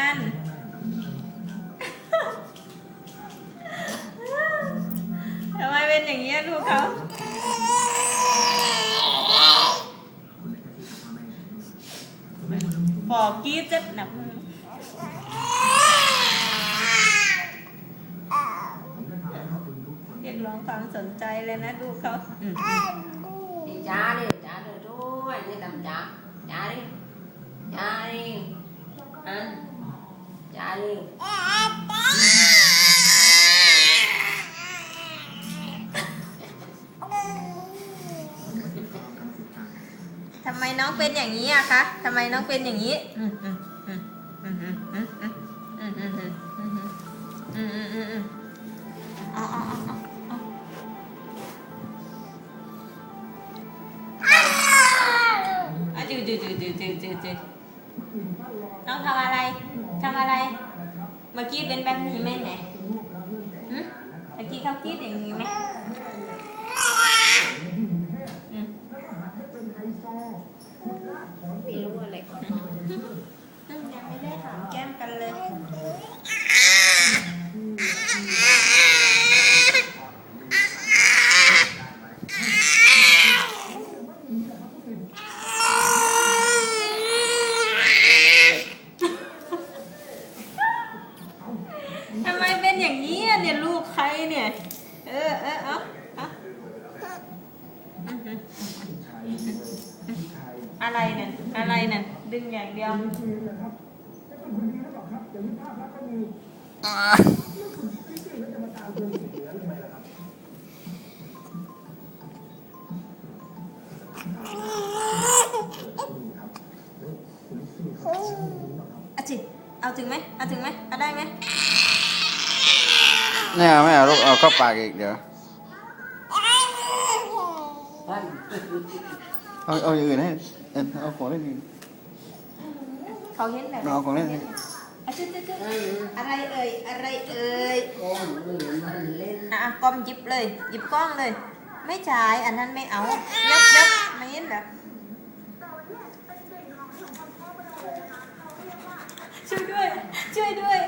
นั่น ทำไมเป็นอย่างนี้ยลูกเขาบอกกรีดจะหนักมือเรียกร้องความสนใจเลยนะลูกเขาอืม đi cha đi cha rồi rồi đi làm cha cha đi cha đi เลทำไมน้องเป็นอย่างนี้อะคะทำไมน้องเป็นอย่างนี้จืดจืดจืดจืดจืดจืดน้องทำอะไรทำอะไร เมื่อกี้เป็นแบบนี้ไหมไหนหึเมื่อกี้เขาคิดอย่างนี้ไหมไม่รู้อะไรก่อน อืมยังไม่ได้หอมแก้มกันเลย ทำไมเป็นอย่างนี้อะเนี่ยลูกใครเนี่ย เออเออเอาเอาอื้อหือ อะไรเนี่ย อะไรเนี่ยดึงอย่างเดียวเอาจิเอาถึงไหมเอาถึงไหมเอาได้ไหมไม่เอาไม่เอาลูกเอาเข้าปากอีกเดี๋ยวเอาเอาอย่างอื่นให้ เอ็นเอาของเล่นอื่นเขาเห็นแบบเอาของเล่นให้อะจุ๊ดจุ๊ดจุ๊ด Ừ. อะไรเอ่ยอะไรเอ่ย con người mình lên อะกล้องหยิบเลยหยิบกล้องเลย ไม่จ่ายอันนั้นไม่เอายกยกไม่เห็นเหรอช่วยด้วย ช่วยด้วย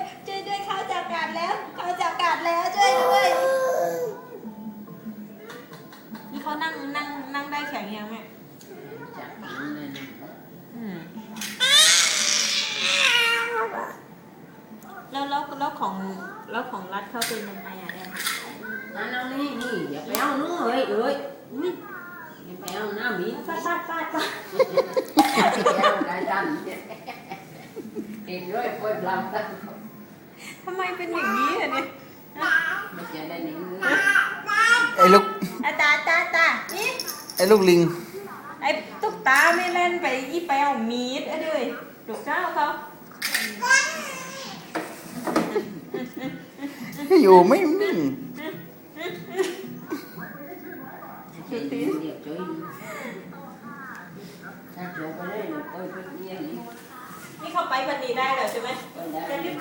แล้วของแล้วของรัฐเขาเป็นยังไงอะแอมนั่นเอานี่นี่อย่าไปเอานู่นเอ้ยเอ้ยอย่าไปเอาหน้าหมีฟาดฟาดฟาดฟาดเอาได้ดันเห็นด้วยป่วยปลาทำไมเป็นอย่างนี้อะเนี่ยไม่ใช่ได้หนึ่งไอ้ลูกอาตาตาตานี่ไอ้ลูกลิง ไอ้ตุ๊กตาไม่เล่นไปยี่ไปเอามีดอะเด้ยดุเจ้าเขา อยู่ไม่นิ่งนี่เขาไปพันนีได้แล้วใช่ไหมจะรีบ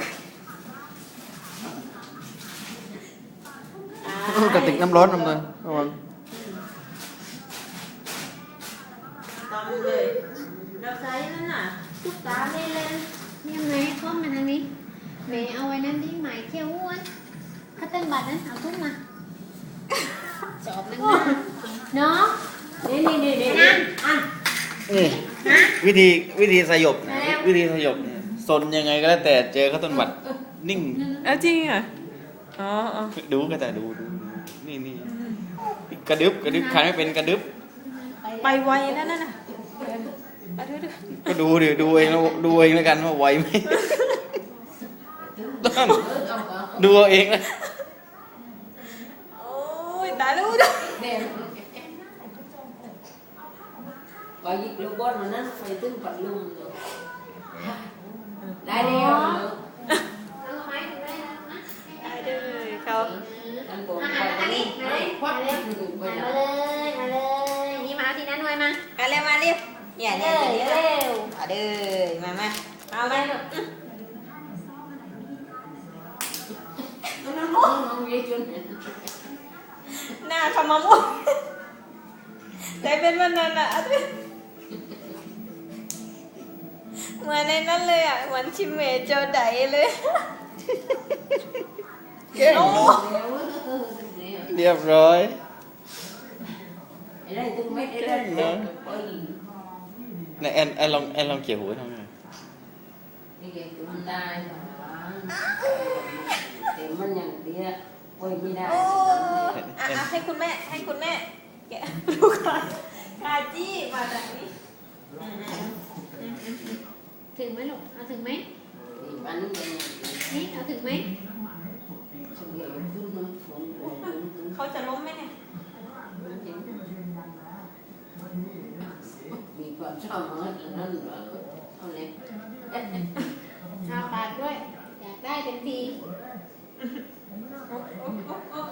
กระติกน้ำร้อนน้ำเลยระวังตามเลยเราใช้นั่นน่ะตุ๊กตาไม่เล่นยังไงเข้ามาทางนี้แม่เอาไว้นั่นที่หมายเขี้ยวอ้วน คัตเติ้ลบัตรนั้นเอาขึ้นมาจอบนั่นนะเนาะ đi đi đi đi ăn ăn นี่วิธีวิธีสยบนะวิธีสยบเนี่ยซนยังไงก็แล้วแต่เจอข้าวต้นบัตรนิ่งเอาจริงเหรออ๋ออ๋อดูก็แต่ดูดูดูนี่นี่กระดึบกระดึบใครไม่เป็นกระดึบไปไวแล้วนั่นน่ะเอาดูดูก็ดูดิดูเองแล้วดูเองแล้วกันว่าไหวไหมนั่น không có ดูเอาเองนะ đen có gì lưu bốt mà nó phải tương phận lùm nữa ได้แล้วได้เลยเขาตั้งโกงไปนี่ควักมาเลยมาเลยนี่มาที่นั่นหน่อยมาเอาเร็วมาเร็วเนี่ยเร็วเร็วเอาเด้อมามาเอามาน้องน้องเยอะจน หน้าขมมุกกลายเป็นวันนั้นอะเหมือนในนั้นเลยอ่ะเหมือนชิมเมจโจไดเลยเก่งโอ้เรียบร้อย này em em long em long chịu hủi không nè Hãy subscribe cho kênh Ghiền Mì Gõ Để không bỏ lỡ những video hấp dẫn ให้คุณแม่ให้คุณแม่แกะดูก่อนาจี้มาแบบนี้ถึงไหมลูกเอาถึงไหมนี่เอาถึงไหมเขาจะล้มไหมเนี่ย Vì còn sao mà hết là nó nữa. Thôi nè. เอาปากด้วย อยากได้เต็มที โอ๊ะโอ๊ะโอ๊ะโอ๊ะ